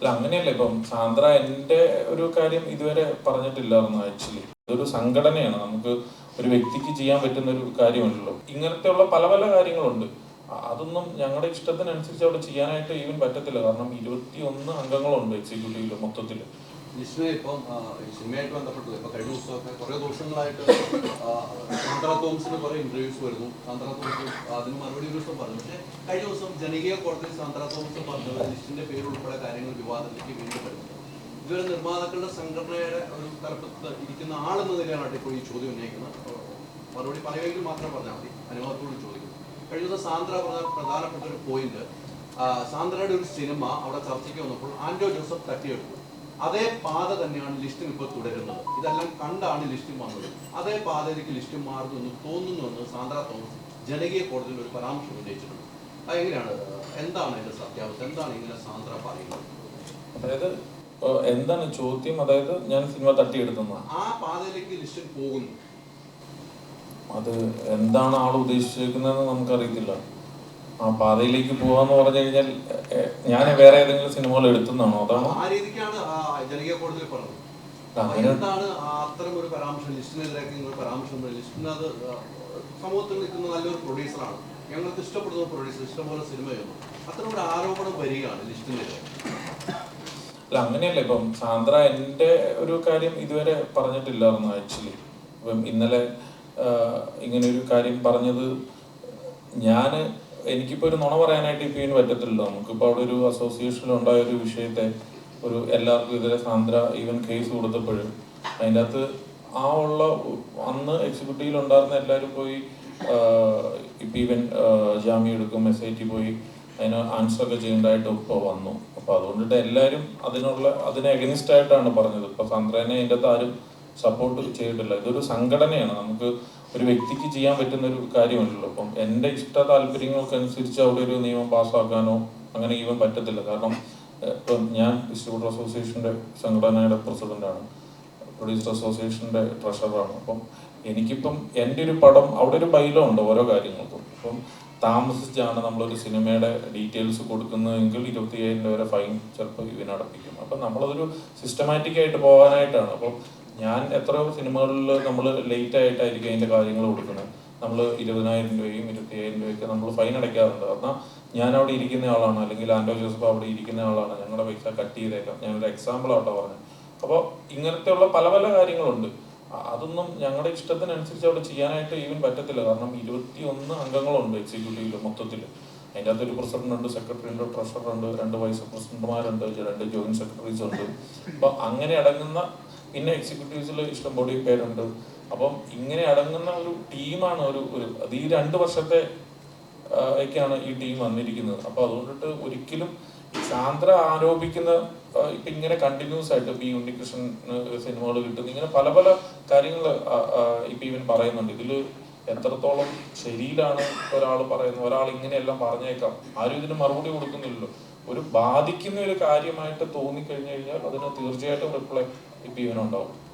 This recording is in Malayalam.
അല്ല അങ്ങനെയല്ല. ഇപ്പം സാന്ദ്ര എന്റെ ഒരു കാര്യം ഇതുവരെ പറഞ്ഞിട്ടില്ലായിരുന്നു ആക്ച്വലി. ഇതൊരു സംഘടനയാണ്. നമുക്ക് ഒരു വ്യക്തിക്ക് ചെയ്യാൻ പറ്റുന്ന ഒരു കാര്യമല്ലല്ലോ. ഇങ്ങനത്തെയുള്ള പല പല കാര്യങ്ങളുണ്ട്. അതൊന്നും ഞങ്ങളുടെ ഇഷ്ടത്തിനനുസരിച്ച് അവിടെ ചെയ്യാനായിട്ട് ഈവൻ പറ്റത്തില്ല. കാരണം ഇരുപത്തി ഒന്ന് അംഗങ്ങളുണ്ട് എക്സിക്യൂട്ടീവിൽ മൊത്തത്തിൽ. ദിവസങ്ങളായിട്ട് ആ, സാന്ദ്ര തോമസിന് കുറെ ഇന്റർവ്യൂസ് വരുന്നു. സാന്ദ്ര തോംസ് അതിന് മറുപടി ഒരു ദിവസം പറഞ്ഞു. പക്ഷേ കഴിഞ്ഞ ദിവസം ജനകീയ കോടതിയിൽ സാന്ദ്ര തോമസ് പറഞ്ഞത് ലിസ്റ്റിന്റെ പേര് ഉൾപ്പെടെ കാര്യങ്ങൾ വിവാദത്തിലേക്ക് വീണ്ടും വരുന്നു. ഇതുവരെ നിർമ്മാതാക്കളുടെ സംഘടനയുടെ ഒരു തലപ്പത്ത് ഇരിക്കുന്ന ആളെന്ന നിലയിലാണ് ഇപ്പോൾ ഈ ചോദ്യം ഉന്നയിക്കുന്നത്. മറുപടി പറയുമെങ്കിൽ മാത്രം പറഞ്ഞാൽ മതി. അനുഭവത്തോട് ചോദിക്കുന്നു. കഴിഞ്ഞ ദിവസം സാന്ദ്ര പറഞ്ഞ പ്രധാനപ്പെട്ട ഒരു പോയിന്റ് സാന്ദ്രയുടെ ഒരു സിനിമ അവിടെ ചർച്ചയ്ക്ക് വന്നപ്പോൾ ആന്റോ ജോസഫ് തട്ടിയെടുത്തു. അതേ പാത തന്നെയാണ് ലിസ്റ്റും ഇപ്പോൾ തുടരുന്നത്. ഇതെല്ലാം കണ്ടാണ് ലിസ്റ്റും വന്നത്. അതേ പാതയിലേക്ക് ലിസ്റ്റും മാറുന്നു എന്ന് തോന്നുന്നുവെന്ന് സാന്ദ്ര തോമസ് ജനകീയ കോടതിയിൽ ഒരു പരാമർശം ഉന്നയിച്ചിട്ടുണ്ട്. അതെങ്ങനെയാണ് എന്താണ് അതിന്റെ സത്യാവസ്ഥ? എന്താണ് ഇങ്ങനെ സാന്ദ്ര പറയുന്നത്? അതായത് എന്താണ് ചോദ്യം? അതായത് ഞാൻ സിനിമ തട്ടിയെടുക്കുന്ന ആ പാതയിലേക്ക് ലിസ്റ്റും പോകുന്നു. അത് എന്താണ് ആൾ ഉദ്ദേശിച്ചിരിക്കുന്നതെന്ന് നമുക്കറിയത്തില്ല. ആ പാതയിലേക്ക് പോവാന്ന് പറഞ്ഞു കഴിഞ്ഞാൽ ഞാൻ വേറെ ഏതെങ്കിലും സിനിമകൾ എടുത്തുന്നാണോ? അതാണോ ആ രീതിക്കാണ് ജനകീയ കോടതിയിൽ പറഞ്ഞത്. എന്താണ് അത്തരം ഒരു പരാമർശം ലിസ്റ്റിനെതിരാക്കി നിങ്ങൾ പരാമർശം ലിസ്റ്റിനത് സമൂഹത്തിൽ നിൽക്കുന്ന നല്ലൊരു പ്രൊഡ്യൂസറാണ്. ഞങ്ങൾക്ക് ഇഷ്ടപ്പെടുന്ന പ്രൊഡ്യൂസർ ഇഷ്ടംപോലെ സിനിമ ചെയ്യുന്നു. അത്തരം ഒരു ആരോപണം വരികയാണ് ലിസ്റ്റിനെതിരെ. അല്ല അങ്ങനെയല്ല. ഇപ്പം സാന്ദ്ര എന്റെ ഒരു കാര്യം ഇതുവരെ പറഞ്ഞിട്ടില്ലായിരുന്നു ആക്ച്വലി. ഇപ്പം ഇന്നലെ ഇങ്ങനെ ഒരു കാര്യം പറഞ്ഞത് ഞാൻ എനിക്കിപ്പോൾ ഒരു നുണ പറയാനായിട്ട് ഇപ്പം ഇതിന് പറ്റത്തില്ലല്ലോ. നമുക്കിപ്പോൾ അവിടെ ഒരു അസോസിയേഷനിൽ ഉണ്ടായ ഒരു വിഷയത്തെ ഒരു എല്ലാവർക്കും എതിരെ സാന്ദ്ര ഈവൻ കേസ് കൊടുത്തപ്പോഴും അതിന്റെ അകത്ത് ആ ഉള്ള അന്ന് എക്സിക്യൂട്ടീവിൽ ഉണ്ടായിരുന്ന എല്ലാവരും പോയി ഇപ്പൊ ഇപ്പം ഈവൻ ജാമ്യം എടുക്കും എസ് ഐ ടി പോയി അതിന് ആൻസർ ഒക്കെ ചെയ്യേണ്ടതായിട്ട് ഇപ്പോൾ വന്നു. അപ്പോൾ അതുകൊണ്ടിട്ട് എല്ലാവരും അതിനുള്ള അതിനെ എഗനിസ്റ്റ് ആയിട്ടാണ് പറഞ്ഞത്. ഇപ്പോൾ സാന്ദ്രനെ അതിന്റെ അകത്ത് ആരും സപ്പോർട്ട് ചെയ്തിട്ടില്ല. ഇതൊരു സംഘടനയാണ്. നമുക്ക് ഒരു വ്യക്തിക്ക് ചെയ്യാൻ പറ്റുന്ന ഒരു കാര്യമുണ്ടല്ലോ. അപ്പം എന്റെ ഇഷ്ട താല്പര്യങ്ങൾക്കനുസരിച്ച് അവിടെ ഒരു നിയമം പാസ്സാക്കാനോ അങ്ങനെ ഈവൻ പറ്റത്തില്ല. കാരണം ഇപ്പം ഞാൻ ഡിസ്ട്രിബ്യൂട്ടർ അസോസിയേഷന്റെ സംഘടനയുടെ പ്രസിഡന്റാണ് പ്രൊഡ്യൂസർ അസോസിയേഷന്റെ ട്രഷററാണ്. അപ്പം എനിക്കിപ്പം എന്റെ ഒരു പടം അവിടെ ഒരു ബൈലോ ഉണ്ട് ഓരോ കാര്യങ്ങൾക്കും. അപ്പം താമസിച്ചാണ് നമ്മളൊരു സിനിമയുടെ ഡീറ്റെയിൽസ് കൊടുക്കുന്നതെങ്കിൽ ഇരുപത്തി അയ്യായിരം രൂപ വരെ ഫൈൻ ചിലപ്പോൾ ഇവനടപ്പിക്കും. അപ്പം നമ്മളതൊരു സിസ്റ്റമാറ്റിക് ആയിട്ട് പോകാനായിട്ടാണ്. അപ്പം ഞാൻ എത്ര സിനിമകളിൽ നമ്മൾ ലേറ്റ് ആയിട്ടായിരിക്കും അതിന്റെ കാര്യങ്ങൾ കൊടുക്കുന്നത്. നമ്മൾ ഇരുപതിനായിരം രൂപയും ഇരുപത്തി അയ്യായിരം രൂപയൊക്കെ നമ്മൾ ഫൈൻ അടയ്ക്കാറുണ്ട്. കാരണം ഞാൻ അവിടെ ഇരിക്കുന്ന ആളാണ് അല്ലെങ്കിൽ ആൻഡോ ജോസഫ് അവിടെ ഇരിക്കുന്ന ആളാണ് ഞങ്ങളുടെ പൈസ കട്ട് ചെയ്തേക്കാം. ഞാനൊരു എക്സാമ്പിൾ ആട്ടോ പറഞ്ഞു. അപ്പോൾ ഇങ്ങനത്തെയുള്ള പല പല കാര്യങ്ങളുണ്ട്. അതൊന്നും ഞങ്ങളുടെ ഇഷ്ടത്തിനനുസരിച്ച് അവിടെ ചെയ്യാനായിട്ട് ഈവൻ പറ്റത്തില്ല. കാരണം ഇരുപത്തി ഒന്ന് അംഗങ്ങളുണ്ട് എക്സിക്യൂട്ടീവിൽ മൊത്തത്തിൽ അതിന്റെ അകത്ത് ഒരു പ്രസിഡന്റ് ഉണ്ട് സെക്രട്ടറി ഉണ്ട് ട്രഷറർ ഉണ്ട് രണ്ട് വൈസ് പ്രസിഡന്റുമാരുണ്ട് രണ്ട് ജോയിന്റ് സെക്രട്ടറീസ് ഉണ്ട്. അപ്പോൾ അങ്ങനെ അടങ്ങുന്ന പിന്നെ എക്സിക്യൂട്ടീവ്സിൽ ഇഷ്ടംപോലെ പേരുണ്ട്. അപ്പം ഇങ്ങനെ അടങ്ങുന്ന ഒരു ടീമാണ് ഒരു ഒരു അത് ഈ രണ്ട് വർഷത്തെ ഒക്കെയാണ് ഈ ടീം വന്നിരിക്കുന്നത്. അപ്പൊ അതുകൊണ്ടിട്ട് ഒരിക്കലും സാന്ദ്ര ആരോപിക്കുന്ന ഇപ്പൊ ഇങ്ങനെ കണ്ടിന്യൂസ് ആയിട്ട് ഇപ്പൊ ഈ ഉണ്ണികൃഷ്ണൻ സിനിമകൾ കിട്ടുന്നു. ഇങ്ങനെ പല പല കാര്യങ്ങൾ ഇപ്പൊ ഇവൻ പറയുന്നുണ്ട്. ഇതിൽ എത്രത്തോളം ശരിയിലാണ് ഒരാൾ പറയുന്നത്? ഒരാൾ ഇങ്ങനെയെല്ലാം പറഞ്ഞേക്കാം. ആരും ഇതിന് മറുപടി കൊടുക്കുന്നില്ലല്ലോ. ഒരു ബാധിക്കുന്ന ഒരു കാര്യമായിട്ട് തോന്നിക്കഴിഞ്ഞു കഴിഞ്ഞാൽ അതിന് തീർച്ചയായിട്ടും റിപ്ലൈ ഇപ്പൊ ഇവനുണ്ടാവും.